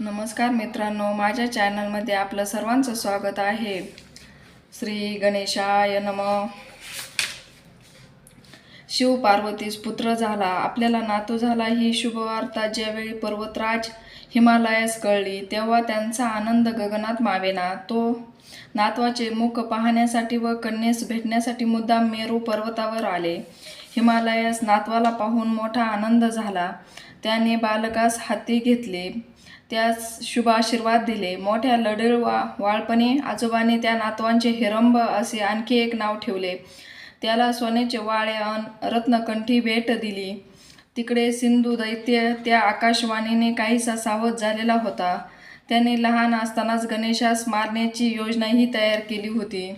नमस्कार मित्रांनो माझ्या चॅनलमध्ये आपलं सर्वांचं स्वागत आहे. श्री गणेशाय नम. शिव पार्वतीस पुत्र झाला. आपल्याला नातू झाला. ही शुभवार्ता ज्यावेळी पर्वतराज हिमालयास कळली तेव्हा त्यांचा आनंद गगनात मावेना. तो नातवाचे मुख पाहण्यासाठी व कन्येस भेटण्यासाठी मुद्दाम मेरू पर्वतावर आले. हिमालयास नातवाला पाहून मोठा आनंद झाला. त्याने बालकास हाती घेतले. त्यास शुभाशीर्वाद दिले. मोठ्या लढीळ वा वाळपणे आजोबाने त्या नातवांचे हिरंब असे आणखी एक नाव ठेवले. त्याला सोन्याचे वाळे अन रत्नकंठी भेट दिली. तिकडे सिंधू दैत्य त्या आकाशवाणीने काहीसा सावध झालेला होता. त्याने लहान असतानाच गणेशास मारण्याची योजनाही तयार केली होती.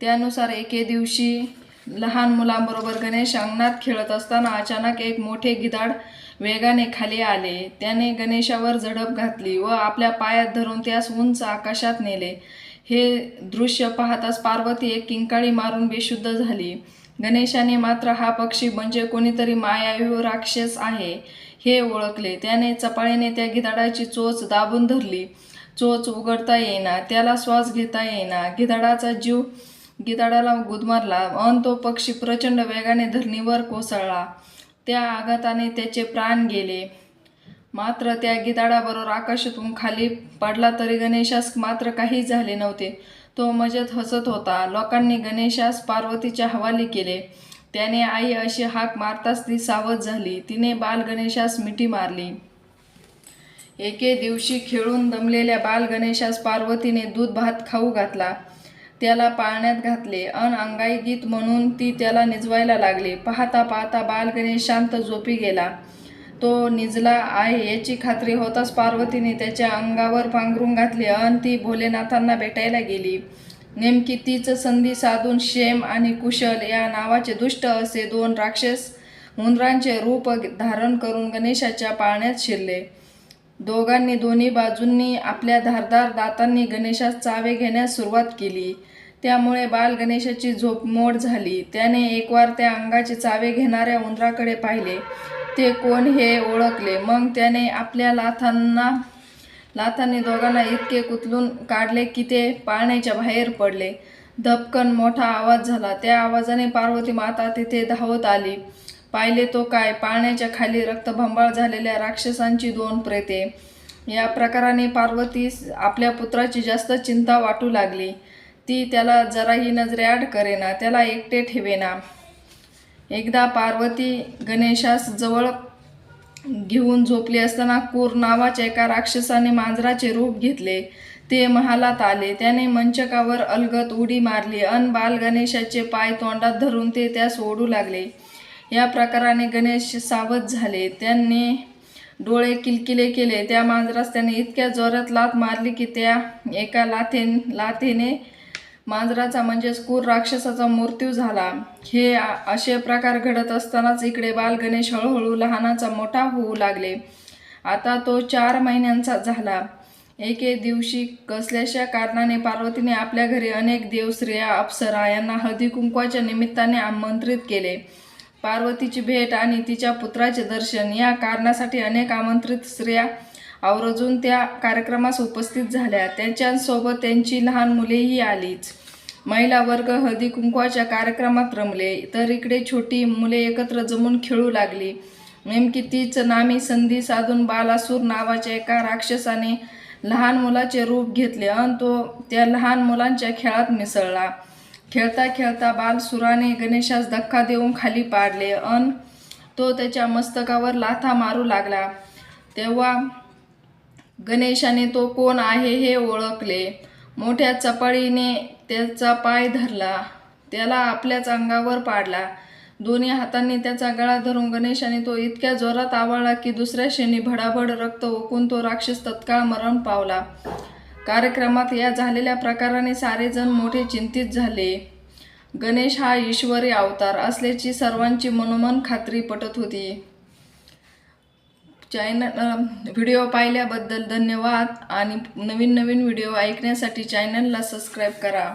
त्यानुसार एके दिवशी लहान मुलांबरोबर गणेश अंगणात खेळत असताना अचानक एक मोठे गिधाड वेगाने खाली आले. त्याने गणेशावर झडप घातली व आपल्या पायात धरून त्यास उंच आकाशात नेले. हे दृश्य पाहताच पार्वती एक किंकाळी मारून बेशुद्ध झाली. गणेशाने मात्र हा पक्षी म्हणजे कोणीतरी मायावी राक्षस आहे हे ओळखले. त्याने चपाळीने त्या गिधाडाची चोच दाबून धरली. चोच उघडता येईना त्याला श्वास घेता येईना. गिधाडाचा जीव गिधाडाला गुदमरला अन तो पक्षी प्रचंड वेगाने धरणीवर कोसळला. त्या आघाताने त्याचे प्राण गेले. मात्र त्या गिधाडाबरोबर आकाशातून खाली पडला तरी गणेशास मात्र काही झाले नव्हते. तो मजेत हसत होता. लोकांनी गणेशास पार्वतीच्या हवाली केले. त्याने आई अशी हाक मारताच ती सावध झाली. तिने बाल गणेशास मिठी मारली. एके दिवशी खेळून दमलेल्या बाल गणेशास पार्वतीने दूध भात खाऊ घातला. त्याला पाळण्यात घातले. अन अंगाई गीत म्हणून ती त्याला निजवायला लागली. पाहता पाहता बालगणेश शांत झोपी गेला. तो निजला आहे याची खात्री होताच पार्वतीने त्याच्या अंगावर पांघरून घातले अन ती भोलेनाथांना भेटायला गेली. नेमकी तीच संधी साधून शेम आणि कुशल या नावाचे दुष्ट असे दोन राक्षस मुंद्रांचे रूप धारण करून गणेशाच्या पाळण्यात शिरले. दोघांनी दोन्ही बाजूंनी आपल्या धारदार दातांनी गणेशास चावे घेण्यास सुरुवात केली. त्यामुळे बाल गणेशाची झोप मोड झाली. त्याने एकवार त्या अंगाचे चावे घेणाऱ्या उंदराकडे पाहिले. ते कोण हे ओळखले? मग त्याने आपल्या लाथांना लाथांनी दोघांना इतके कुतलून काढले की ते पाळण्याच्या बाहेर पडले. धपकन मोठा आवाज झाला. त्या आवाजाने पार्वती माता तिथे धावत आली. पाहिले तो काय? पाळण्याच्या खाली रक्तभंबाळ झालेल्या राक्षसांची दोन प्रेते. या प्रकाराने पार्वतीस आपल्या पुत्राची जास्त चिंता वाटू लागली. ती त्याला जराही नजरेआड करेना त्याला एकटे ठेवेना. एकदा पार्वती गणेशास जवळ घेऊन झोपली असताना कूर नावाच्या एका राक्षसाने मांजराचे रूप घेतले. ते महालात आले. त्याने मंचकावर अलगत उडी मारली अन बाल गणेशाचे पाय तोंडात धरून ते त्यास ओढू लागले. या प्रकाराने गणेश सावध झाले. त्यांनी डोळे किलकिले केले. त्या मांजरास त्याने इतक्या जोरात लात मारली की त्या एका लाथे लाथेने मांजराचा म्हणजेच क्रूर राक्षसाचा मृत्यू झाला. हे असे प्रकार घडत असतानाच इकडे बाल गणेश हळूहळू लहानाचा मोठा होऊ लागले. आता तो चार महिन्यांचा झाला. एके दिवशी कसल्याशा कारणाने पार्वतीने आपल्या घरी अनेक देवस्त्रिया अप्सरा यांना हळदी कुंकवाच्या निमित्ताने आमंत्रित केले. पार्वतीची भेट आणि तिच्या पुत्राचे दर्शन या कारणासाठी अनेक आमंत्रित स्त्रिया आवर्जून त्या कार्यक्रमास उपस्थित झाल्या. त्यांच्यासोबत त्यांची लहान मुलेही आलीच. महिला वर्ग हळदी कुंकवाच्या कार्यक्रमात रमले. तर इकडे छोटी मुले एकत्र जमून खेळू लागली. नेमकी तीच नामी संधी साधून बालासूर नावाच्या एका राक्षसाने लहान मुलाचे रूप घेतले अन तो त्या लहान मुलांच्या खेळात मिसळला. खेळता खेळता बालसुराने गणेशास धक्का देऊन खाली पाडले अन तो त्याच्या मस्तकावर लाथा मारू लागला. तेव्हा गणेशाने तो कोण आहे हे ओळखले. मोठ्या चपाळीने त्याचा पाय धरला. त्याला आपल्याच अंगावर पाडला. दोन्ही हातांनी त्याचा गळा धरून गणेशाने तो इतक्या जोरात आवळला की दुसऱ्या क्षणी भडाभड रक्त ओकून तो राक्षस तत्काळ मरण पावला. कार्यक्रमात या झालेल्या प्रकाराने सारेजण मोठे चिंतित झाले. गणेश हा ईश्वरी अवतार असल्याची सर्वांची मनोमन खात्री पटत होती. चॅनल व्हिडिओ पाहिल्याबद्दल धन्यवाद. आणि नवीन नवीन व्हिडिओ ऐकण्यासाठी चॅनलला सबस्क्राईब करा.